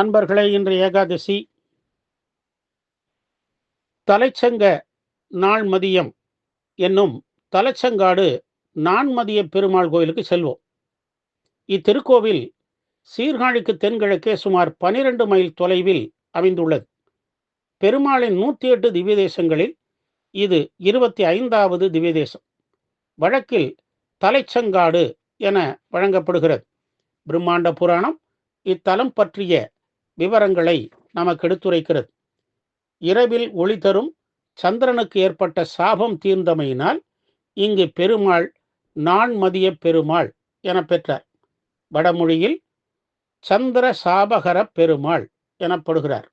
அன்பர்களே இன்று ஏகாதசி. தலைச்சங்க நாள் மதியம் என்னும் தலைச்சங்காடு நான்மதிய பெருமாள் கோயிலுக்கு செல்வோம். இத்திருக்கோவில் சீர்காழிக்கு தென்கிழக்கே சுமார் பனிரெண்டு மைல் தொலைவில் அமைந்துள்ளது. பெருமாளின் நூற்றி எட்டு திவ்ய தேசங்களில் இது இருபத்தி ஐந்தாவது திவ்ய தேசம் வழக்கில் தலைச்சங்காடு என வழங்கப்படுகிறது. பிரம்மாண்ட புராணம் இத்தலம் பற்றிய விவரங்களை நமக்கு எடுத்துரைக்கிறது. இரவில் ஒளி தரும் சந்திரனுக்கு ஏற்பட்ட சாபம் தீர்ந்தமையினால் இங்கு பெருமாள் நான்மதிய பெருமாள் என பெற்றார். வடமொழியில் சந்திர சாபகர பெருமாள் எனப்படுகிறார்.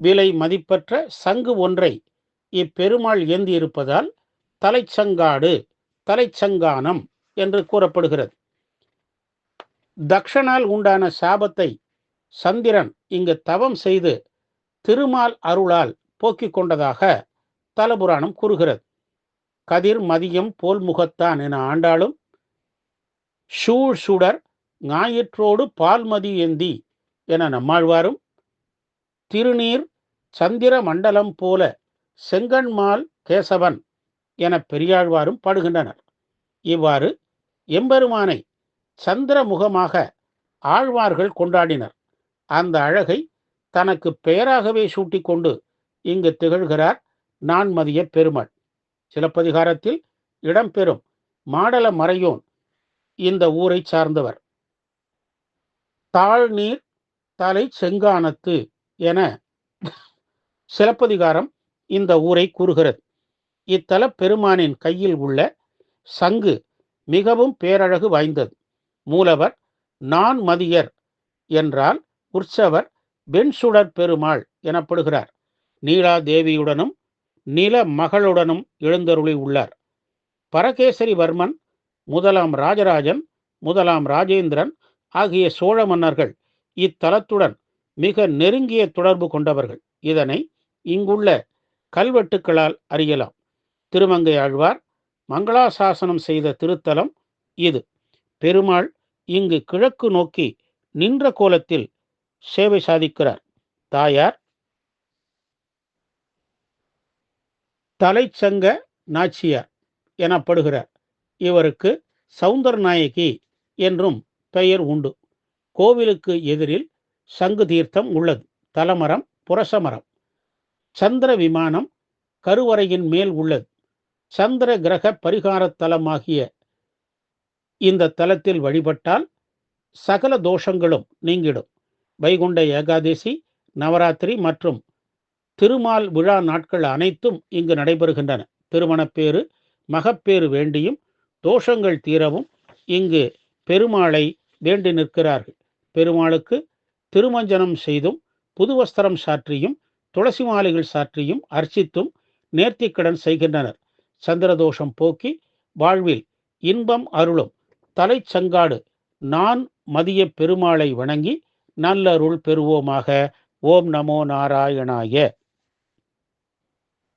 விலை மதிப்பற்ற சங்கு ஒன்றை இப்பெருமாள் ஏந்தி இருப்பதால் தலைச்சங்காடு தலைச்சங்கானம் என்று கூறப்படுகிறது. தக்ஷனால் உண்டான சாபத்தை சந்திரன் இங்கு தவம் செய்து திருமால் அருளால் போக்கிக் கொண்டதாக தலபுராணம் கூறுகிறது. கதிர் மதியம் போல் முகத்தான் என ஆண்டாலும் சூழ் சுடர் ஞாயிற்றோடு பால்மதி ஏந்தி என நம்மாழ்வாரும். திருநீர் சந்திர மண்டலம் போல செங்கன்மால் கேசவன் என பெரியாழ்வாரும் பாடுகின்றனர். இவ்வாறு எம்பெருமானை சந்திர முகமாக ஆழ்வார்கள் கொண்டாடினர். அந்த அழகை தனக்கு பெயராகவே சூட்டிக்கொண்டு இங்கு திகழ்கிறார் நான்மதிய பெருமாள். சிலப்பதிகாரத்தில் இடம்பெறும் மாடல மறையோன் இந்த ஊரை சார்ந்தவர். தாழ்நீர் தலை செங்கானத்து என சிலப்பதிகாரம் இந்த ஊரை கூறுகிறது. இத்தல பெருமானின் கையில் உள்ள சங்கு மிகவும் பேரழகு வாய்ந்தது. மூலவர் நான் மதியர் என்றால் உற்சவர் வெண்சுடர் பெருமாள் எனப்படுகிறார். நீலா தேவியுடனும் நில மகளுடனும் எழுந்தருளி உள்ளார். பரகேசரி வர்மன் முதலாம் ராஜராஜன் முதலாம் ராஜேந்திரன் ஆகிய சோழ மன்னர்கள் இத்தலத்துடன் மிக நெருங்கிய தொடர்பு கொண்டவர்கள். இதனை இங்குள்ள கல்வெட்டுக்களால் அறியலாம். திருமங்கை ஆழ்வார் மங்களாசாசனம் செய்த திருத்தலம் இது. பெருமாள் இங்கு கிழக்கு நோக்கி நின்ற கோலத்தில் சேவை சாதிக்கிறார். தாயார். தலைச்சங்க நாச்சியார் எனப்படுகிறார். இவருக்கு சவுந்தர நாயகி என்றும் பெயர் உண்டு. கோவிலுக்கு எதிரில் சங்கு தீர்த்தம் உள்ளது. தலமரம் புரசமரம். சந்திர விமானம் கருவறையின் மேல் உள்ளது. சந்திர கிரக பரிகார தலமாகிய இந்த தலத்தில் வழிபட்டால் சகல தோஷங்களும் நீங்கிடும். வைகுண்ட ஏகாதசி நவராத்திரி மற்றும் திருமால் விழா நாட்கள் அனைத்தும் இங்கு நடைபெறுகின்றன. திருமணப்பேறு மகப்பேறு வேண்டியும் தோஷங்கள் தீரவும் இங்கு பெருமாளை வேண்டி நிற்கிறார்கள். பெருமாளுக்கு திருமஞ்சனம் செய்தும் புது வஸ்திரம் சாற்றியும் துளசி மாலைகள் சாற்றியும் அர்ச்சித்தும் நேர்த்திக்கடன் செய்கின்றனர். சந்திரதோஷம் போக்கி வாழ்வில் இன்பம் அருளும். தலைச்சங்காடு நான் மதிய பெருமாளை வணங்கி நல்லருள் பெறுவோமாக. ஓம் நமோ நாராயணாய.